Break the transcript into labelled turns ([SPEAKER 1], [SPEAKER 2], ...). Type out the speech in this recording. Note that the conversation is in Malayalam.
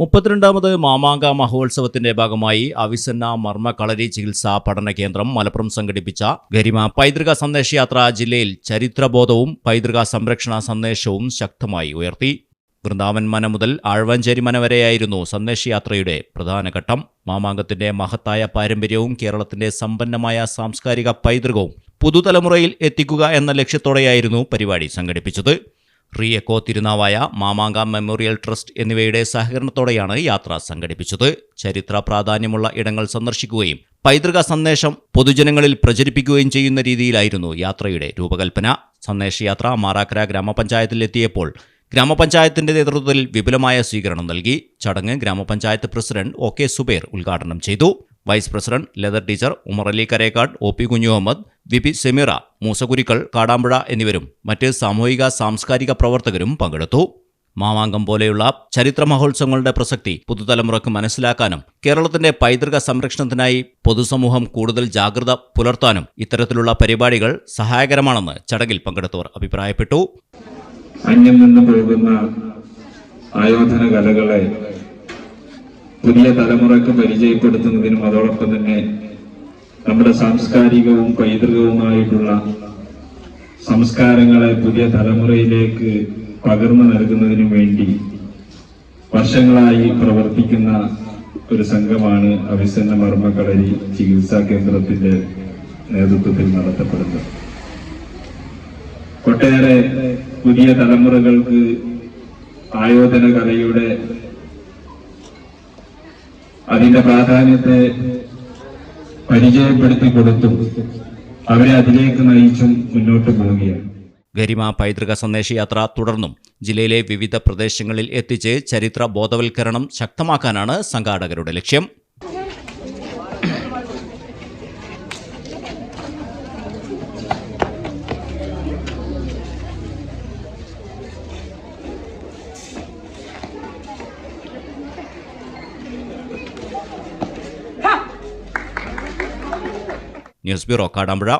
[SPEAKER 1] മുപ്പത്തിരണ്ടാമത് മാമാങ്ക മഹോത്സവത്തിന്റെ ഭാഗമായി അവിസന്ന മർമ്മ കളരി ചികിത്സാ പഠന കേന്ദ്രം മലപ്പുറം സംഘടിപ്പിച്ച ഗരിമ പൈതൃക സന്ദേശയാത്ര ജില്ലയിൽ ചരിത്രബോധവും പൈതൃക സംരക്ഷണ സന്ദേശവും ശക്തമായി ഉയർത്തി. വൃന്ദാവൻ മന മുതൽ ആഴ്വാഞ്ചേരി മന വരെയായിരുന്നു സന്ദേശയാത്രയുടെ പ്രധാന ഘട്ടം. മാമാങ്കത്തിന്റെ മഹത്തായ പാരമ്പര്യവും കേരളത്തിന്റെ സമ്പന്നമായ സാംസ്കാരിക പൈതൃകവും പുതുതലമുറയിൽ എത്തിക്കുക എന്ന ലക്ഷ്യത്തോടെയായിരുന്നു പരിപാടി സംഘടിപ്പിച്ചത്. റിയക്കോ തിരുനാവായ മാമാങ്ക മെമ്മോറിയൽ ട്രസ്റ്റ് എന്നിവയുടെ സഹകരണത്തോടെയാണ് യാത്ര സംഘടിപ്പിച്ചത്. ചരിത്ര പ്രാധാന്യമുള്ള ഇടങ്ങൾ സന്ദർശിക്കുകയും പൈതൃക സന്ദേശം പൊതുജനങ്ങളിൽ പ്രചരിപ്പിക്കുകയും ചെയ്യുന്ന രീതിയിലായിരുന്നു യാത്രയുടെ രൂപകൽപ്പന. സന്ദേശയാത്ര മാറാക്കര ഗ്രാമപഞ്ചായത്തിലെത്തിയപ്പോൾ ഗ്രാമപഞ്ചായത്തിന്റെ നേതൃത്വത്തിൽ വിപുലമായ സ്വീകരണം നൽകി. ചടങ്ങ് ഗ്രാമപഞ്ചായത്ത് പ്രസിഡന്റ് ഒ കെ സുബേർ ഉദ്ഘാടനം ചെയ്തു. Vice president leather teacher Umarali Karekkad O P Kunjumuhammad V P Semeera Moosakurikkal Kadampuzha എന്നിവരും മറ്റ് സാമൂഹിക സാംസ്കാരിക പ്രവർത്തകരും പങ്കെടുത്തു. മാമാങ്കം പോലെയുള്ള ചരിത്ര മഹോത്സവങ്ങളുടെ പ്രസക്തി പുതുതലമുറക്ക് മനസ്സിലാക്കാനും കേരളത്തിന്റെ പൈതൃക സംരക്ഷണത്തിനായി പൊതുസമൂഹം കൂടുതൽ ജാഗ്രത പുലർത്താനും ഇത്തരത്തിലുള്ള പരിപാടികൾ സഹായകരമാണെന്ന് ചടങ്ങിൽ പങ്കെടുത്തവർ അഭിപ്രായപ്പെട്ടു.
[SPEAKER 2] അന്യം നിന്ന് പോകുന്ന ആയോധന കലകളെ പുതിയ തലമുറയ്ക്ക് പരിചയപ്പെടുത്തുന്നതിനും അതോടൊപ്പം തന്നെ നമ്മുടെ സാംസ്കാരികവും പൈതൃകവുമായിട്ടുള്ള സംസ്കാരങ്ങളെ പുതിയ തലമുറയിലേക്ക് പകർന്നു നൽകുന്നതിനും വേണ്ടി വർഷങ്ങളായി പ്രവർത്തിക്കുന്ന ഒരു സംഘമാണ് അവിസന്ന മർമ്മക്കളരി ചികിത്സാ കേന്ദ്രത്തിന്റെ നേതൃത്വത്തിൽ നടത്തപ്പെടുന്നത്. ഒട്ടേറെ പുതിയ തലമുറകൾക്ക് ആയോധന കലയുടെ അതിന്റെ പ്രാധാന്യത്തെ പരിചയപ്പെടുത്തി കൊടുത്തും അവരെ അതിലേക്ക് നയിച്ചും മുന്നോട്ട് പോവുകയാണ്.
[SPEAKER 1] ഗരിമ പൈതൃക സന്ദേശയാത്ര തുടർന്നും ജില്ലയിലെ വിവിധ പ്രദേശങ്ങളിൽ എത്തിച്ച് ചരിത്ര ബോധവൽക്കരണം ശക്തമാക്കാനാണ് സംഘാടകരുടെ ലക്ഷ്യം. News bureau Kadampuzha